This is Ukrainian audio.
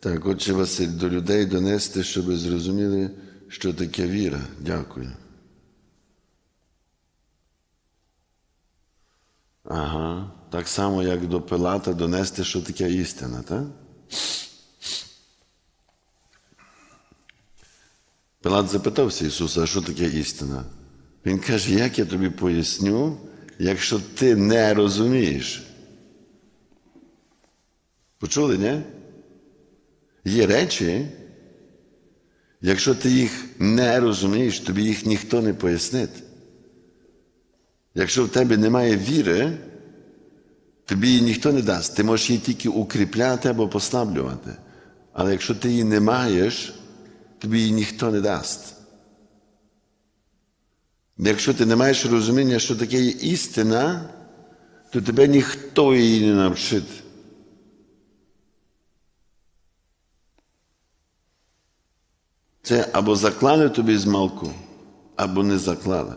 Так, отче Василь, до людей донести, щоб зрозуміли, що таке віра. Дякую. Ага. Так само, як до Пилата донести, що таке істина, так? Пилат запитався Ісуса, а що таке істина? Він каже, як я тобі поясню, якщо ти не розумієш? Почули, ні? Є речі, якщо ти їх не розумієш, тобі їх ніхто не пояснить. Якщо в тебе немає віри, тобі її ніхто не дасть. Ти можеш її тільки укріпляти або послаблювати. Але якщо ти її не маєш, тобі її ніхто не дасть. Якщо ти не маєш розуміння, що таке є істина, то тебе ніхто її не навчить. Це або заклали тобі з малку, або не заклали.